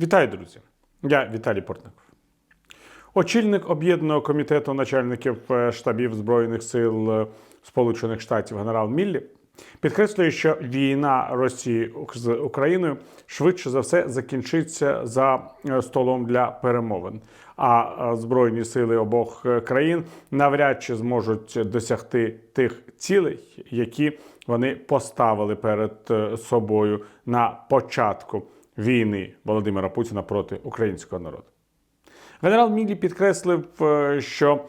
Вітаю, друзі! Я Віталій Портников. Очільник об'єднаного комітету начальників е, штабів Збройних сил е, Сполучених Штатів генерал Міллі підкреслює, що війна Росії з Україною швидше за все закінчиться за е, столом для перемовин. А збройні сили обох країн навряд чи зможуть досягти тих цілей, які вони поставили перед собою на початку війни Володимира Путіна проти українського народу. Генерал Мілі підкреслив, е, що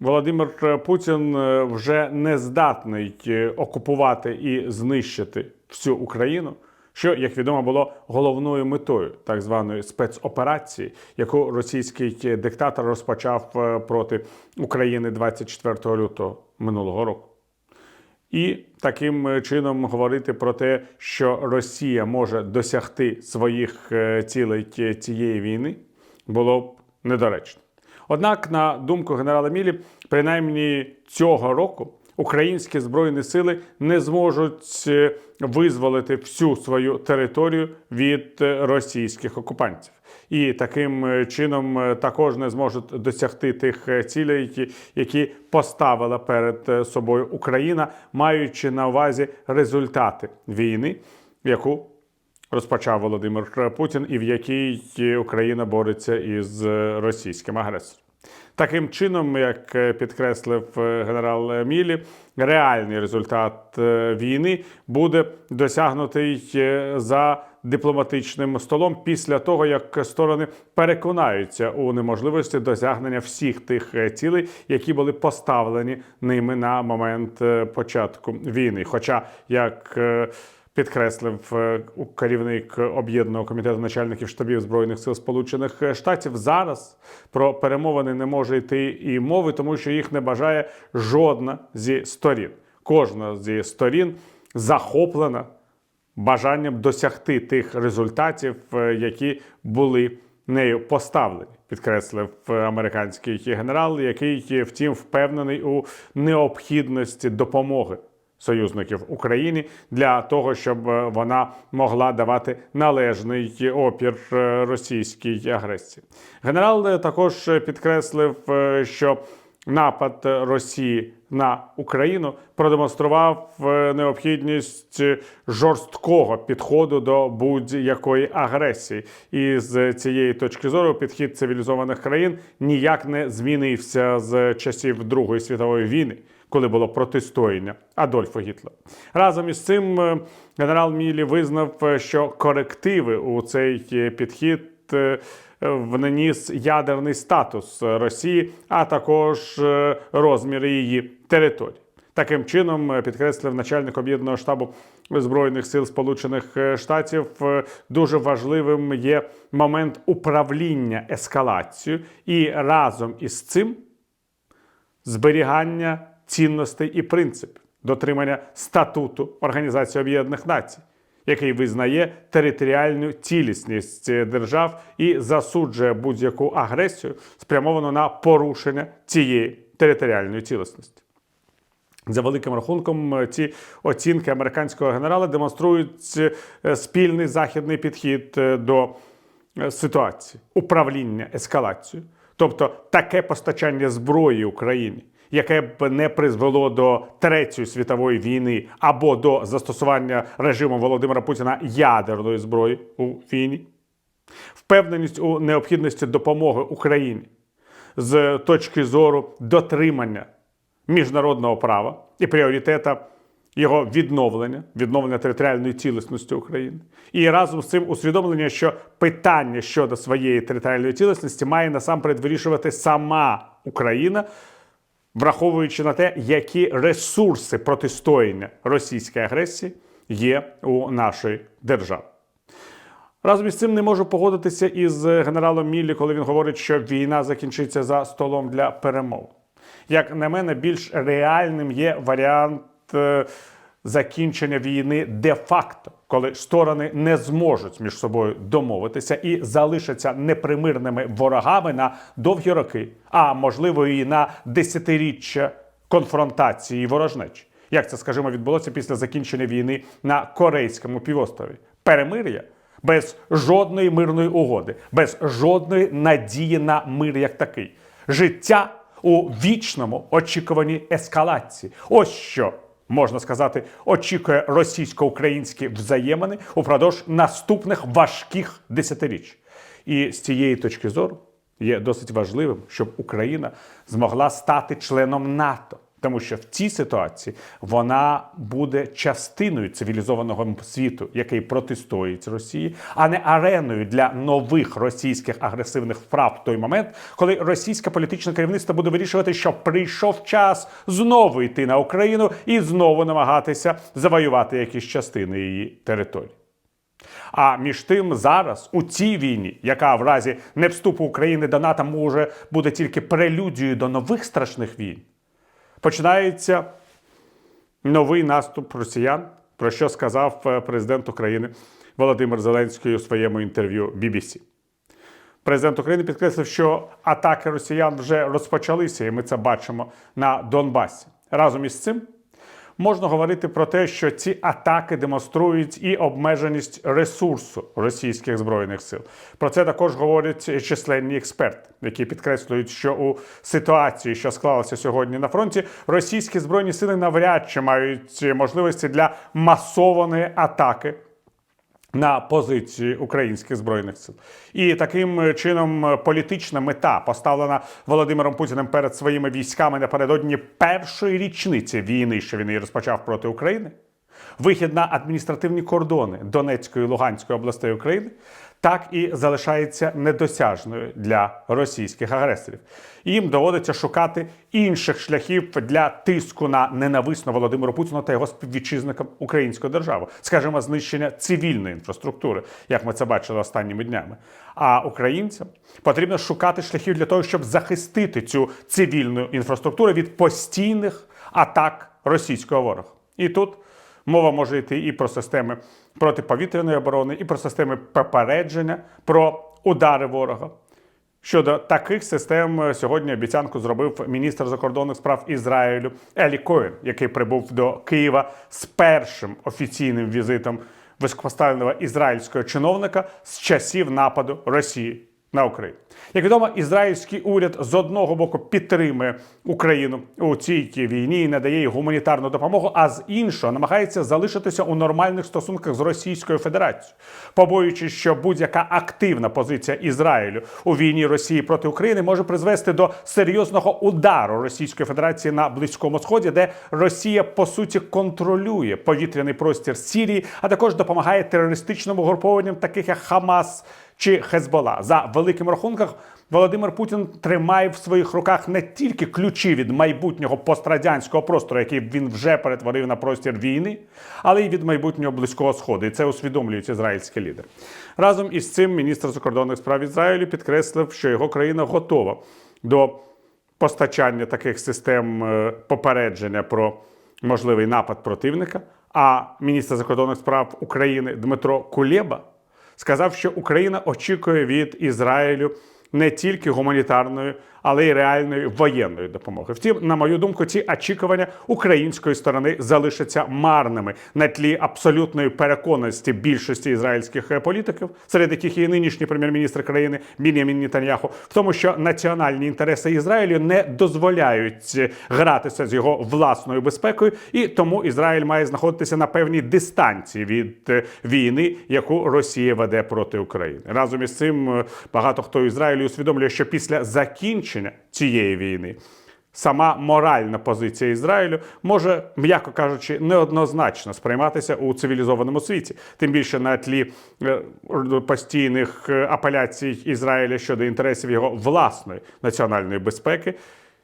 Володимир Путін е, вже не здатний е, окупувати і знищити всю Україну, що, як відомо, було головною метою так званої спецоперації, яку російський диктатор розпочав проти України 24 лютого минулого року. І таким е, чином говорити про те, що Росія може досягти своїх е, цілей цієї війни, було б недоречно. Однак, на думку генерала Мілі, принаймні цього року українські збройні сили не зможуть е, визволити всю свою територію від російських окупантів. І таким е, чином е, також не зможуть досягти тих е, цілей, які- які поставила перед собою Україна, маючи на увазі результати війни, яку розпочав Володимир Путін, і в якій Україна бореться із російським агресором. Таким чином, як підкреслив генерал Мілі, реальний результат війни буде досягнутий за дипломатичним столом після того, як сторони переконаються у неможливості досягнення всіх тих е, цілей, які були поставлені ними на момент е, початку війни. Хоча як е, Підкреслив керівник об'єднаного комітету начальників штабів збройних сил Сполучених Штатів. Зараз про перемовини не може йти і мови, тому що їх не бажає жодна зі сторін. Кожна зі сторін захоплена бажанням досягти тих результатів, е, які були нею поставлені, підкреслив е, американський генерал, який, е, втім, впевнений у необхідності допомоги союзників Україні для того, щоб вона могла давати належний опір російській агресії. Генерал також підкреслив, що напад Росії на Україну продемонстрував е, необхідність жорсткого підходу до будь-якої агресії. І з цієї точки зору підхід цивілізованих країн ніяк не змінився з часів Другої світової війни. Коли було протистояння Адольфа Гітлера. Разом із цим е, генерал Мілі визнав, е, що корективи у цей підхід внаніс ядерний статус Росії, а також е, розміри її території. Таким чином, е, підкреслив начальник об'єднаного штабу збройних сил Сполучених е, Штатів, е, дуже важливим є момент управління ескалацією, і разом із цим зберігання цінностей і принципів, дотримання статуту Організації Об'єднаних Націй, який визнає територіальну цілісність держав і засуджує будь-яку агресію, спрямовану на порушення цієї територіальної цілісності. За великим рахунком, е, ці оцінки американського генерала демонструють е, спільний західний підхід е, до ситуації, управління ескалацією. Тобто таке постачання зброї Україні, яке б не призвело до Третьої світової війни або до застосування режиму Володимира Путіна ядерної зброї у війні, впевненість у необхідності допомоги Україні з точки зору дотримання міжнародного права і пріоритета його відновлення, відновлення територіальної цілісності України. І разом з цим усвідомлення, що питання щодо своєї територіальної цілісності має насамперед вирішувати сама Україна, враховуючи на те, які ресурси протистояння російської агресії є у нашої держави. Разом із цим не можу погодитися із генералом Міллі, коли він говорить, що війна закінчиться за столом для перемов. Як на мене, більш реальним є варіант е, закінчення війни де-факто, коли сторони не зможуть між собою домовитися і залишаться непримирними ворогами на довгі роки, а можливо і на десятиріччя конфронтації і ворожнечі. Як це, скажімо, відбулося після закінчення війни на Корейському півострові? Перемир'я без жодної мирної угоди, без жодної надії на мир як такий. Життя у вічному очікуванні ескалації. Ось що. Можна сказати, очікує російсько-українські взаємини упродовж наступних важких десятиріч. І з цієї точки зору є досить важливим, щоб Україна змогла стати членом НАТО. Тому що в цій ситуації вона буде частиною цивілізованого світу, який протистоїть Росії, а не ареною для нових російських агресивних вправ в той момент, коли російське політичне керівництво буде вирішувати, що прийшов час знову йти на Україну і знову намагатися завоювати якісь частини її території. А між тим, зараз у цій війні, яка в разі не вступу України до НАТО може буде тільки прелюдією до нових страшних війн, починається новий наступ росіян, про що сказав е, президент України Володимир Зеленський у своєму інтерв'ю BBC. Президент України підкреслив, що атаки росіян вже розпочалися, і ми це бачимо на Донбасі. Разом із цим можна говорити про те, що ці атаки демонструють і обмеженість ресурсу російських збройних сил. Про це також говорять численні експерти, які підкреслюють, що у ситуації, що склалася сьогодні на фронті, російські збройні сили навряд чи мають можливості для масованої атаки на позиції українських збройних сил, і таким чином політична мета, поставлена Володимиром Путіним перед своїми військами напередодні першої річниці війни, що він її розпочав проти України, вихід на адміністративні кордони Донецької і Луганської областей України, так і залишається недосяжною для російських агресорів. Їм доводиться шукати інших шляхів для тиску на ненависну Володимиру Путіну та його співвітчизникам українську державу, скажімо, знищення цивільної інфраструктури, як ми це бачили останніми днями. А українцям потрібно шукати шляхів для того, щоб захистити цю цивільну інфраструктуру від постійних атак російського ворога. І тут Мова може йти і про системи протиповітряної оборони, і про системи попередження, про удари ворога. Щодо таких систем е, сьогодні обіцянку зробив міністр закордонних справ Ізраїлю Елі Коен, який прибув до Києва з першим офіційним візитом високопоставленого ізраїльського чиновника з часів нападу Росії на Україну. Як відомо, ізраїльський уряд з одного боку підтримує Україну у цій війні і надає їй гуманітарну допомогу, а з іншого намагається залишитися у нормальних стосунках з Російською Федерацією, побоюючись, що будь-яка активна позиція Ізраїлю у війні Росії проти України може призвести до серйозного удару Російської Федерації на Близькому Сході, де Росія по суті контролює повітряний простір Сірії, а також допомагає терористичним угрупованням, таких як Хамас чи Хезбола. За великим рахунком, Володимир Путін тримає в своїх руках не тільки ключі від майбутнього пострадянського простору, який він вже перетворив на простір війни, але й від майбутнього близького сходу. І це усвідомлюють ізраїльські лідери. Разом із цим міністр закордонних справ Ізраїлю підкреслив, що його країна готова до постачання таких систем е, попередження про можливий напад противника. А міністр закордонних справ України Дмитро Кулєба сказав, що Україна очікує від Ізраїлю не тільки гуманітарної, але й реальної воєнної допомоги. Втім, на мою думку, ці очікування української сторони залишаться марними на тлі абсолютної переконаності більшості ізраїльських е, політиків, серед яких є нинішній прем'єр-міністр країни Бінямін Нетаньяху, в тому, що національні інтереси Ізраїлю не дозволяють е, гратися з його власною безпекою, і тому Ізраїль має знаходитися на певній дистанції від е, війни, яку Росія веде проти України. Разом із цим багато хто в Усвідомлює, що після закінчення цієї війни. Сама моральна позиція Ізраїлю може, м'яко кажучи, неоднозначно сприйматися у цивілізованому світі, тим більше на тлі е, постійних е, апеляцій Ізраїля щодо інтересів його власної національної безпеки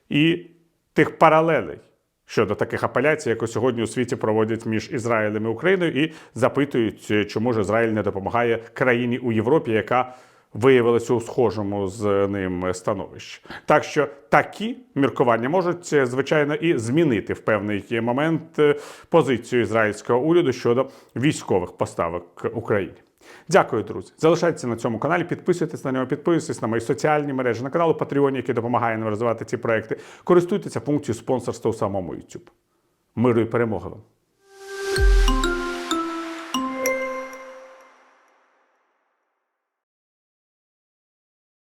і тих паралелей щодо таких апеляцій, як сьогодні у світі проводять між Ізраїлем і Україною, і запитують, чому ж Ізраїль не допомагає країні у Європі, яка виявилися у схожому з ним становищі. Так що такі міркування можуть, звичайно, і змінити в певний момент е, позицію ізраїльського уряду щодо військових поставок Україні. Дякую, друзі. Залишайтеся на цьому каналі, підписуйтесь на нього, підписуйтесь на мої соціальні мережі, на канал Patreon, який допомагає нам розвивати ці проекти. Користуйтеся функцією спонсорства у самому YouTube. Миру і перемоги вам!